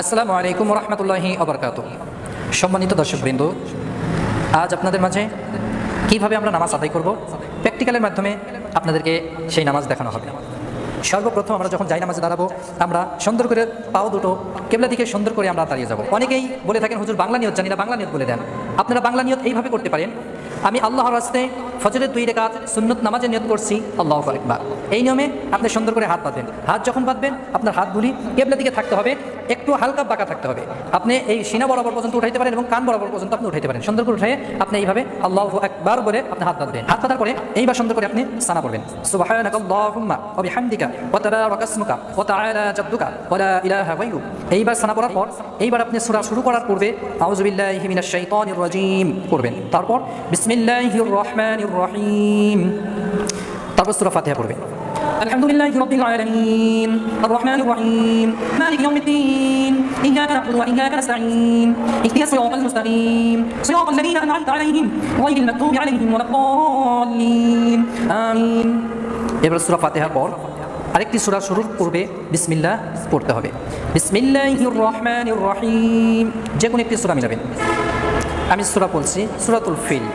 আসসালামু আলাইকুম রহমতুল্লাহি আবরকাত সম্মানিত দর্শকবৃন্দ, আজ আপনাদের মাঝে কীভাবে আমরা নামাজ আদায় করব? প্র্যাকটিক্যালের মাধ্যমে আপনাদেরকে সেই নামাজ দেখানো হবে। সর্বপ্রথম আমরা যখন যাই নামাজে দাঁড়াবো, আমরা সুন্দর করে পাও দুটো কেবলা দিকে সুন্দর করে আমরা দাঁড়িয়ে যাব। অনেকেই বলে থাকেন, হুজুর, বাংলা নিয়ত জানি না, বাংলা নিয়ত বলে দেন। আপনারা বাংলা নিয়ত এইভাবে করতে পারেন, আমি আল্লাহর রাস্তে ফজরের দুই রেখাত সুন্নত নামাজে নিয়ত করছি। আল্লাহ একবার এই নিয়মে আপনি সুন্দর করে হাত বাঁধবেন। হাত যখন বাঁধবেন, আপনার হাতগুলি কেবলা দিকে থাকতে হবে। একটু হালকা বাঁকা থাকতে হবে আপনি এই সিনা বরাবর পর্যন্ত উঠাইতে পারেন এবং কান বরাবর পর্যন্ত আপনি উঠাইতে পারেন সুন্দর করে উঠে আপনি এইভাবে আল্লাহ একবার বলে আপনি হাত বাঁধবেন হাত বাঁধার পরে এইবার সুন্দর করে আপনি সানা করবেন সুবহানাক আল্লাহুম্মা ওয়া বিহামদিকা ওয়া তাবারাকা ইসমুকা ওয়া তাআলা জাদ্দুকা ওয়া লা ইলাহা গায়রুক এইবার সানা পড়ার পর এইবার আপনি সূরা শুরু করার পূর্বে আউযু বিল্লাহি মিনাশ শাইতানির রাজীম করবেন তারপর বিসমিল্লাহির রহমানির রহিম তারপর সূরা ফাতিহা পড়বেন الحمد لله رب العالمين الرحمن الرحيم مالك يوم الدين إياك نعبد وإياك نستعين اهدنا الصراط المستقيم صراط الذين أنعمت عليهم غير المغضوب عليهم ولا الضالين آمين এবার সূরা ফাতিহার পর আরেকটি সূরা শুরুর পূর্বে বিসমিল্লাহ পড়তে হবে বিসমিল্লাহির রহমানির রহিম যে কোনো একটি সূরা মিলাবেন আমি সূরা বলছি সূরাতুল ফিল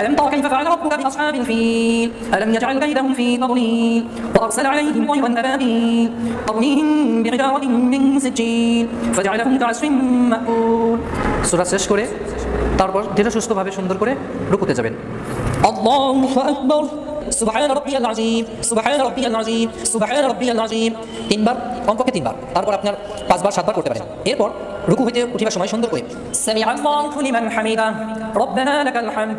ألم تر كيف فعل ربك بأصحاب الفيل ألم يجعل كيدهم في تضليل وأرسل عليهم طيرا أبابيل ترميهم بحجارة من سجيل فجعلهم كعصف مأكول সূরা শেষ করে তারপর ধীরে সুস্থভাবে সুন্দর করে রুকুতে যাবেন الله أكبر سبحان ربي العظيم سبحان ربي العظيم سبحان ربي العظيم তিনবার কমপক্ষে তিনবার তারপর আপনার পাঁচবার সাতবার করতে পারেন এরপর রুকু হইতে উঠিবার সময় সুন্দর করে سمع الله لمن حمده ربنا لك الحمد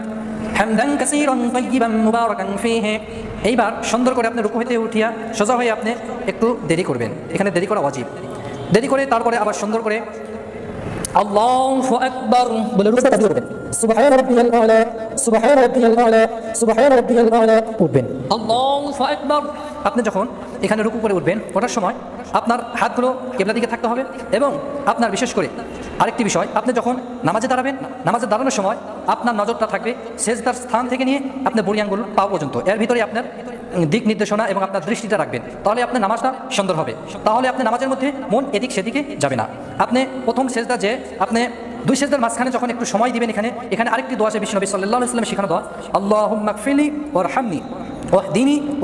হামদান কাসিরন তাইয়িবান মুবারাকান ফীহি। এইবার সুন্দর করে আপনি রুকু হইতে উঠিয়া সোজা হয়ে আপনি একটু দেরি করবেন। এখানে দেরি করা ওয়াজিব। দেরি করে তারপরে আবার সুন্দর করে আল্লাহু আকবার বলে রুকু কাজ করবেন সুবহান রাব্বিয়াল আলা সুবহান রাব্বিয়াল আলা সুবহান রাব্বিয়াল আলা পড়বেন আল্লাহু আকবার। আপনি যখন এখানে রুকু করে উঠবেন, ওঠার সময় আপনার হাতগুলো কেবলা দিকে থাকতে হবে এবং আপনার বিশেষ করে আরেকটি বিষয়, আপনি যখন নামাজে দাঁড়াবেন, নামাজে দাঁড়ানোর সময় আপনার নজরটা থাকবে সেজদার স্থান থেকে নিয়ে আপনার বুড়ি আঙ্গুল পাও পর্যন্ত। এর ভিতরে আপনার দিক নির্দেশনা এবং আপনার দৃষ্টিটা রাখবেন। তাহলে আপনার নামাজটা সুন্দর হবে। তাহলে আপনি নামাজের মধ্যে মন এদিক সেদিকে যাবে না। আপনি প্রথম সেজদা যে, আপনি দুই সেজদার মাঝখানে যখন একটু সময় দিবেন এখানে এখানে আরেকটি দোয়া আছে বিষ্ণু সাল্লাহ ইসলাম শেখানো দোয়া আল্লাহ মাকফিলি ওর হামনি ও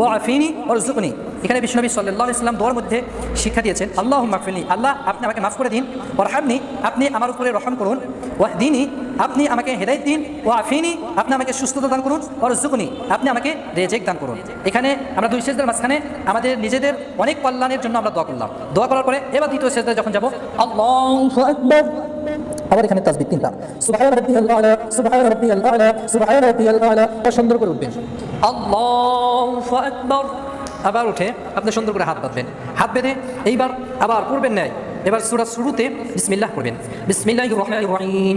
ও আফিনী ও রুজুকনি এখানে বিশ্বনবী সাল্লাহ ইসলাম দোয়ার মধ্যে শিক্ষা দিয়েছেন আল্লাহ মাফিনী আল্লাহ আপনি আমাকে মাফ করে দিন ওরহামনি আপনি আমার উপরে রহম করুন, ওয়াহদিনী, আপনি আমাকে হেদায়ত দিন ও আফিনী, আপনি আমাকে সুস্থতা দান করুন ও রুজুকনি আপনি আমাকে রেজেক দান করুন। এখানে আমরা দুই শেষদের মাঝখানে আমাদের নিজেদের অনেক কল্যাণের জন্য আমরা দোয়া করলাম। দোয়া করার পরে এবার দ্বিতীয় শেষদের যখন যাব, আল্লাহ আবার এখানে তাসবিহ তিনটা সুবহান রাব্বিয়াল আলা সুবহান রাব্বিয়াল আলা সুবহান রাব্বিয়াল আলা আর সুন্দর করে উঠবেন আল্লাহু আকবার আবার উঠে আপনি সুন্দর করে হাত বাঁধবেন হাত বেঁধে এইবার আবার পড়বেন নাই এবার সুরা শুরুতে বিসমিল্লাহ করবেন বিসমিল্লাহির রহমানির রহিম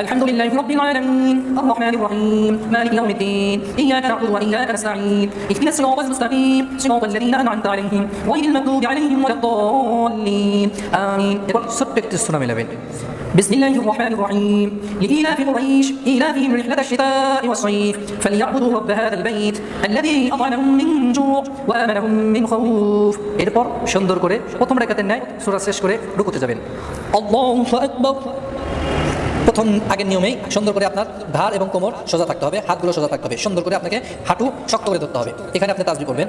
আলহামদুলিল্লাহি রাব্বিল আলামিন আর-রহমানির রহিম মালিকি ইয়াউমিদ্দিন ইয়্যাকা না'বুদু ওয়া ইয়্যাকা নাস্তাঈন ইহদিনাস সিরাতাল মুস্তাকিম সিরাতাল লাযীনা আন'আমতা আলাইহিম ওয়াইল মাগদুবি আলাইহিম ওয়ালাদ-দাল্লিন আমিন এবার সূরা মেলাবেন بسم الله الرحمن الرحيم لإيلاف قريش إيلافهم رحلة الشتاء والصيف فليعبدوا رب هذا البيت الذي أطعمهم من جوع وآمنهم من خوف এরপর সুন্দর করে প্রথম রেখাতের ন্যায় সুরা শেষ করে রুকুতে যাবেন الله أكبر প্রথম আগের নিয়মেই সুন্দর করে আপনার ঘাড় এবং কোমর সোজা থাকতে হবে হাতগুলো সোজা থাকতে হবে সুন্দর করে আপনাকে হাঁটু শক্ত করে ধরতে হবে এখানে আপনি তাজবি করবেন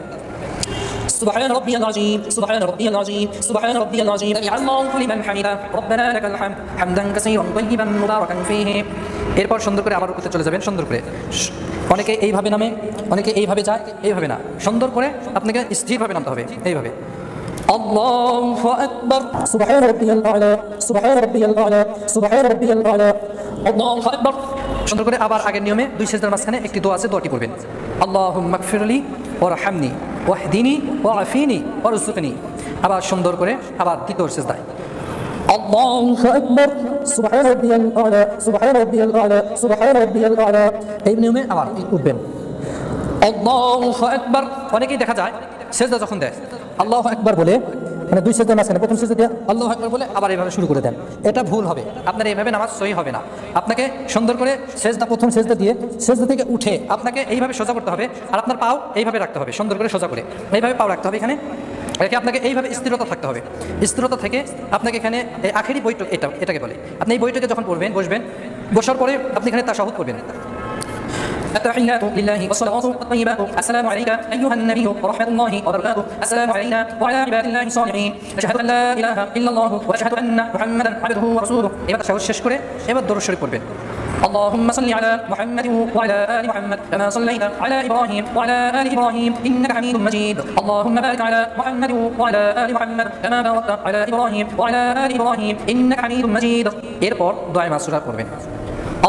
سبحان ربي العظيم سبحان ربي العظيم سبحان ربي العظيم سمع الله لمن حمده ربنا لك الحمد حمدا كثيرا طيبا مباركا فيه এরপর সুন্দর করে আবার রুকুতে চলে যাবেন সুন্দর করে স- অনেকে এইভাবে নামে অনেকে এইভাবে যায় এইভাবে না সুন্দর করে আপনাকে স্থিরভাবে নামতে হবে এইভাবে الله أكبر سبحان ربي الأعلى سبحان ربي الأعلى سبحان ربي الأعلى الله أكبر সুন্দর করে আবার আগের নিয়মে দুই সেজদার মাঝখানে একটি দোয়া আছে দোয়াটি করবেন আল্লাহ মাকফিরলি ও রাহামনি ওয়াহদিনী ও আফিনি ও রুসুকনি আবার সুন্দর করে আবার দ্বিতীয় সেজদায় الله أكبر سبحان ربي الأعلى سبحان ربي الأعلى سبحان ربي الأعلى এই নিয়মে আবার উঠবেন الله أكبر অনেকেই দেখা যায় সেজদা যখন দেয় আল্লাহ একবার বলে মানে দুই সেজদার মাঝখানে প্রথম সেজদা দিয়ে আল্লাহ একবার বলে আবার এইভাবে শুরু করে দেন। এটা ভুল হবে। আপনার এইভাবে নামাজ সহি হবে না। আপনাকে সুন্দর করে সেজদা, প্রথম সেজদা দিয়ে সেজদা থেকে উঠে আপনাকে এইভাবে সোজা করতে হবে আর আপনার পাও এইভাবে রাখতে হবে, সুন্দর করে সোজা করে। এইভাবে পাও রাখতে হবে এখানে। রেখে আপনাকে এইভাবে স্থিরতা থাকতে হবে। স্থিরতা থেকে আপনাকে এখানে এই আখেরি বৈঠক, এটা, এটাকে বলে। আপনি এই বৈঠকে যখন পড়বেন, বসবেন, বসার পরে আপনি এখানে তাশাহুদ করবেন। التحيات لله والصلوات الطيبات السلام عليك ايها النبي ورحمه الله وبركاته السلام علينا وعلى عباد الله الصالحين اشهد ان لا اله الا الله واشهد ان محمدا عبده ورسوله এবার তাশাহুদ শেষ করে এবার দরুদ শরীফ পড়বেন اللهم صل على محمد وعلى ال محمد كما صليت على ابراهيم وعلى ال ابراهيم انك حميد مجيد اللهم بارك على محمد وعلى ال محمد كما باركت على ابراهيم وعلى ال ابراهيم انك حميد مجيد এরপর দোয়া মাসুরা পড়বেন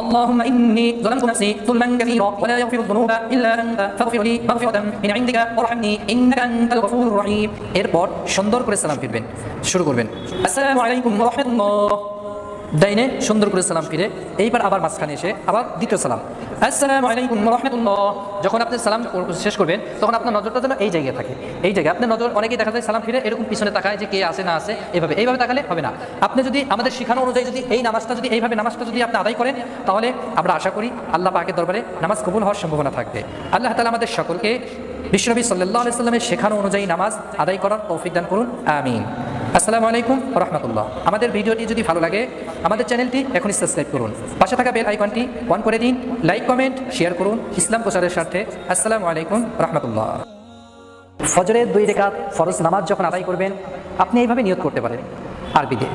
اللهم اني ظلمت نفسي ظلما كثيرا ولا يغفر الذنوب الا انت فاغفر لي مغفره من عندك وارحمني انك انت الغفور الرحيم এরপর সুন্দর করে সালাম ফিরবেন শুরু করবেন السلام عليكم ورحمه الله ডাইনে সুন্দর করে সালাম ফিরে, এইবার আবার মাঝখানে এসে আবার দ্বিতীয় সালাম। আসসালাম আলাইকুম রহমতুল্লাহ। যখন আপনি সালাম শেষ করবেন, তখন আপনার নজরটা যেন এই জায়গায় থাকে। এই জায়গায় আপনার নজর অনেকেই দেখা যায় সালাম ফিরে এরকম পিছনে তাকায় যে কে আসে না আসে এইভাবে এইভাবে তাকালে হবে না। আপনি যদি আমাদের শিখানো অনুযায়ী যদি এই নামাজটা যদি এইভাবে নামাজটা যদি আপনি আদায় করেন, তাহলে আমরা আশা করি আল্লাহ পাকে দরবারে নামাজ কবুল হওয়ার সম্ভাবনা থাকবে। আল্লাহ তালা আমাদের সকলকে বিশ্বনবী সাল্লাহ আলাইস্লামের শেখানো অনুযায়ী নামাজ আদায় করার তৌফিক দান করুন। আমিন। আসসালামু আলাইকুম রহমতুল্লাহ। আমাদের ভিডিওটি যদি ভালো লাগে আমাদের চ্যানেলটি এখনই সাবস্ক্রাইব করুন। পাশে থাকা বেল আইকনটি অন করে দিন লাইক কমেন্ট শেয়ার করুন। ইসলাম প্রচারের স্বার্থে আসসালামু আলাইকুম রহমতুল্লাহ। ফজরের দুই রেখাত ফরজ নামাজ যখন আদায় করবেন, আপনি এইভাবে নিয়ত করতে পারেন। আরবিতে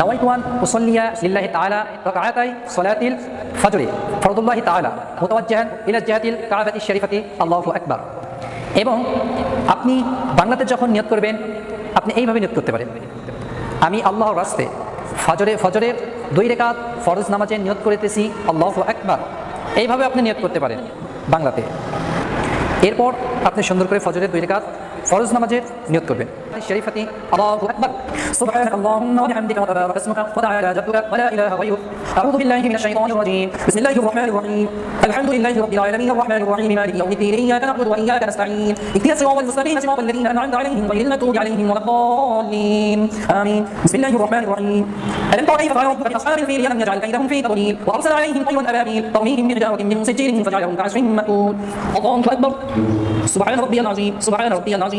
নওয়াইতুয়ান মুসল্লিয়া লিল্লাহি তাআলা রাকাতাই সলাতিল ফজরে ফরদুল্লাহি তাআলা মুতাওয়াজ্জিহান ইলা জিহাতিল কাবাতি শরীফাতি আল্লাহু আকবার। এবং আপনি বাংলাতে যখন নিয়ত করবেন, আপনি এইভাবে নিয়ত করতে পারেন। আমি আল্লাহর রাস্তে ফজরে ফজরের দুই রেখাত ফরজ নামাজে নিয়ত করিতেছি, আল্লাহ একবার এইভাবে আপনি নিয়ত করতে পারেন বাংলাতে। এরপর আপনি সুন্দর করে ফজরের দুই রেখাত ফরজ নামাজের নিয়ত করবেন শরীফাতি আল্লাহু আকবার سبحانك اللهم وبحمدك وتبارك اسمك وتعالى جدك ولا اله غيرك اعوذ بالله من الشيطان الرجيم بسم الله الرحمن الرحيم الحمد لله رب العالمين الرحمن الرحيم مالك يوم الدين اياك نعبد واياك نستعين اهدنا الصراط المستقيم صراط الذين انعمت عليهم غير المغضوب عليهم ولا الضالين امين بسم الله الرحمن الرحيم الم تر كيف فعل ربك باصحاب الفيل الم يجعل كيدهم في تضليل وارسل عليهم طيرا ابابيل ترميهم بحجاره من سجيل فجعلهم كعصف مأكول الله اكبر سبحان ربي العظيم سبحان ربي العظيم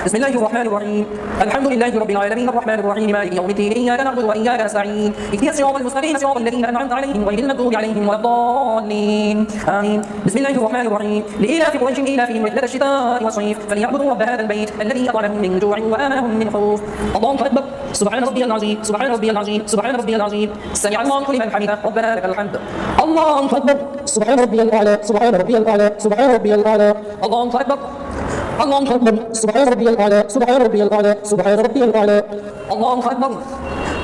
بسم الله الرحمن الرحيم. الحمد لله رب العالمين. الرحمن الرحيم. مالك يوم الدين. إياك نعبد وإياك نستعين. اهدنا الصراط المستقيم. صراط الذين أنعمت عليهم غير المغضوب عليهم ولا الضالين. آمين. بسم الله الرحمن الرحيم. لإلاف قريش إلافهم رحلة الشتاء والصيف. فليعبدوا رب هذا البيت الذي أطعمهم من جوع وآمنهم من خوف. الله أكبر. سبحان ربي العظيم. سبحان ربي العظيم. سبحان ربي العظيم. سمع الله لمن حمده. ربنا لك الحمد. الله أكبر. سبحان ربي الأعلى. سبحان ربي الأعلى. سبحان ربي الأعلى. الله أكبر. พระองค์ทรงเป็นสุบฮยนรบบีอัลอาลาสุบฮานรบบีอัลอเลาสุบฮานรบบีอัลอเลาพระองค์ทรง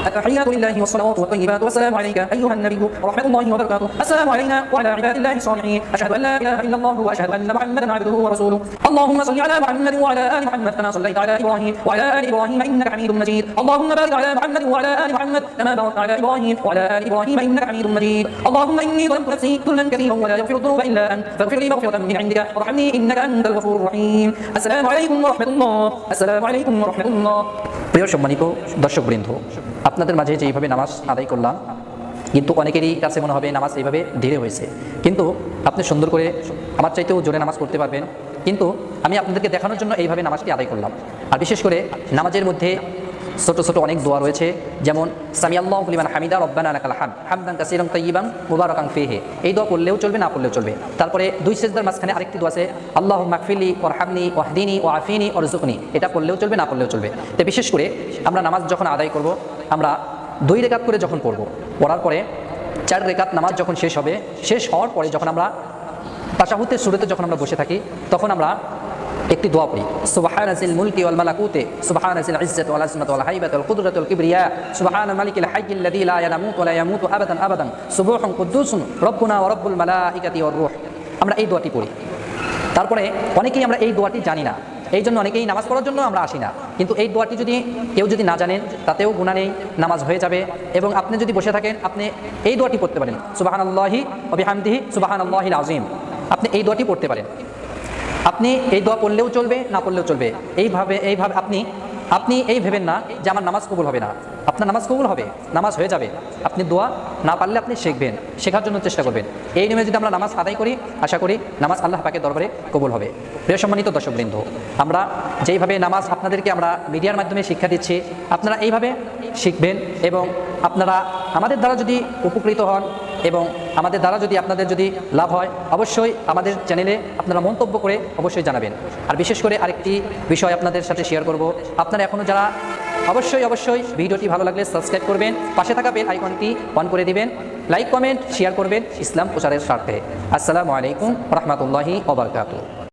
التحيات لله والصلوات والطيبات. والسلام عليك أيها النبي ورحمة الله وبركاته. السلام علينا وعلى عباد الله الصالحين. أشهد أن لا إله إلا الله وأشهد أن محمدا عبده ورسوله. اللهم صل على محمد وعلى آل محمد كما صليت على إبراهيم وعلى آل إبراهيم إنك حميد مجيد. اللهم بارك على محمد وعلى آل محمد كما باركت على إبراهيم وعلى آل إبراهيم إنك حميد مجيد. اللهم إني ظلمت نفسي ظلما كثيرا ولا يغفر الذنوب إلا أنت. فاغفر لي مغفرة من عندك. وارحمني إنك أنت الغفور الرحيم. السلام عليكم ورحمة الله. السلام عليكم ورحمة الله. প্রিয় সম্মানিত দর্শকবৃন্দ, আপনাদের মাঝে যেইভাবে নামাজ আদায় করলাম, কিন্তু অনেকেরই কাছে মনে হবে নামাজ এইভাবে ধীরে হয়েছে। কিন্তু আপনি সুন্দর করে আমার চাইতেও জোরে নামাজ পড়তে পারবেন, কিন্তু আমি আপনাদেরকে দেখানোর জন্য এইভাবে নামাজটি আদায় করলাম। আর বিশেষ করে নামাজের মধ্যে ছোট ছোট অনেক দোয়া রয়েছে, যেমন সামি আল্লাহ লিমান হামিদা, রব্বানা লাকাল হাম হামদান কাসিরাম তাইয়িবান, মুবারাকান ফিহি। এই দোয়া পড়লেও চলবে, না পড়লেও চলবে? তারপরে দুই সেজদার মাঝখানে আরেকটি দোয়া আছে আল্লাহ মাকফিলি ওর হামনি ওয়াহদিনী ও আফিনি ও রুজুকনি এটা পড়লেও চলবে, না পড়লেও চলবে? তো বিশেষ করে আমরা নামাজ যখন আদায় করব, আমরা দুই রেখাত করে যখন পড়ব, পড়ার পরে চার রেখাত নামাজ যখন শেষ হবে, শেষ হওয়ার পরে যখন আমরা তাশাহুতের শুরুতে যখন আমরা বসে থাকি, তখন আমরা একটি দোয়া পড়ি। সুবহান আজিল মুলকি ওয়াল মালাকুতে, সুবহান আজিল ইজ্জত ওয়াল আজমত ওয়াল হাইবাত ওয়াল কুদরত ওয়াল কিবরিয়া, সুবহান মালিকিল হাইয়িল লাযী লা ইয়ামুতু ওয়া লা ইয়ামুতু আবাদান আবাদান, সুবহুন কুদ্দুসুন, রব্বুনা ওয়া রব্বুল মালাইকাতি ওয়ার রূহ। আমরা এই দোয়াটি পড়ি। তারপরে অনেকেই আমরা এই দোয়াটি জানি না। এই জন্য অনেকেই নামাজ পড়ার জন্য আমরা আসি না। কিন্তু এই দোয়াটি যদি কেউ যদি না জানেন, তাতেও গুণা নেই, নামাজ হয়ে যাবে। এবং আপনি যদি বসে থাকেন, আপনি এই দোয়াটি পড়তে পারেন। সুবাহান আল্লাহি অবিহামদিহি সুবাহান আল্লাহিল আজিম আপনি এই দোয়াটি পড়তে পারেন। আপনি এই দোয়া পড়লেও চলবে, না পড়লেও চলবে। এইভাবে এইভাবে আপনি আপনি এই ভেবেন না যে আমার নামাজ কবুল হবে না। আপনার নামাজ কবুল হবে, নামাজ হয়ে যাবে। আপনি দোয়া না পারলে আপনি শিখবেন, শেখার জন্য চেষ্টা করবেন। এই নিয়মে যদি আমরা নামাজ আদায় করি, আশা করি নামাজ আল্লাহ পাকের দরবারে কবুল হবে। প্রিয় সম্মানিত দর্শকবৃন্দ, আমরা যেইভাবে নামাজ আপনাদেরকে আমরা মিডিয়ার মাধ্যমে শিক্ষা দিচ্ছি, আপনারা এইভাবে শিখবেন এবং আপনারা আমাদের দ্বারা যদি উপকৃত হন এবং আমাদের দ্বারা যদি আপনাদের যদি লাভ হয়, অবশ্যই আমাদের চ্যানেলে আপনারা মন্তব্য করে অবশ্যই জানাবেন। আর বিশেষ করে আরেকটি বিষয় আপনাদের সাথে শেয়ার করব। আপনারা এখনও যারা, অবশ্যই অবশ্যই ভিডিওটি ভালো লাগলে সাবস্ক্রাইব করবেন, পাশে থাকা বেল আইকনটি অন করে দিবেন লাইক কমেন্ট শেয়ার করবেন ইসলাম প্রচারের স্বার্থে। আসসালামু আলাইকুম রহমতুল্লাহি ওবরকাতু